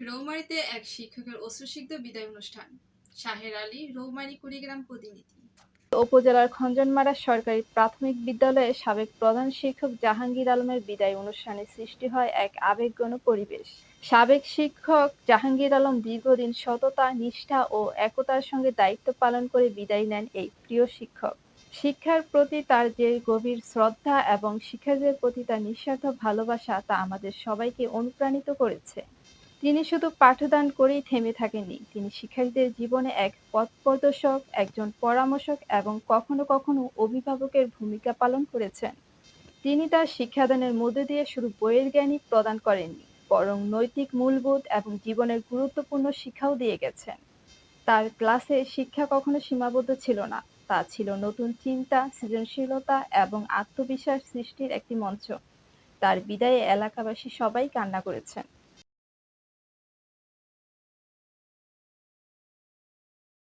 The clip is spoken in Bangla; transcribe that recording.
রৌমারীতে এক শিক্ষকের অশ্রুসিক্ত বিদায় অনুষ্ঠান। শাহের আলী, রৌমারী কুড়িগ্রাম প্রতিনিধি। উপজেলার খঞ্জনমারা সরকারি প্রাথমিক বিদ্যালয়ের সাবেক প্রধান শিক্ষক জাহাঙ্গীর আলমের বিদায় অনুষ্ঠানে সৃষ্টি হয় এক আবেগঘন পরিবেশ। সাবেক শিক্ষক জাহাঙ্গীর আলম দীর্ঘদিন সততা, নিষ্ঠা ও একতার সঙ্গে দায়িত্ব পালন করে বিদায় নেন এই প্রিয় শিক্ষক। শিক্ষার প্রতি তার যে গভীর শ্রদ্ধা এবং শিক্ষার্থীদের প্রতি তার নিঃস্বার্থ ভালোবাসা তা আমাদের সবাইকে অনুপ্রাণিত করেছে। তিনি শুধু পাঠদান করেই থেমে থাকেননি, তিনি শিক্ষার্থীদের জীবনে এক পথ প্রদর্শক একজন পরামর্শক এবং কখনো কখনো অভিভাবকের ভূমিকা পালন করেছেন। তিনি তার শিক্ষাদানের মধ্য দিয়ে শুধু বইয়ের জ্ঞানই প্রদান করেননি, বরং নৈতিক মূলবোধ এবং জীবনের গুরুত্বপূর্ণ শিক্ষাও দিয়ে গেছেন। তার ক্লাসে শিক্ষা কখনো সীমাবদ্ধ ছিল না, তা ছিল নতুন চিন্তা, সৃজনশীলতা এবং আত্মবিশ্বাস সৃষ্টির একটি মঞ্চ। তার বিদায়ে এলাকাবাসী সবাই কান্না করেছেন।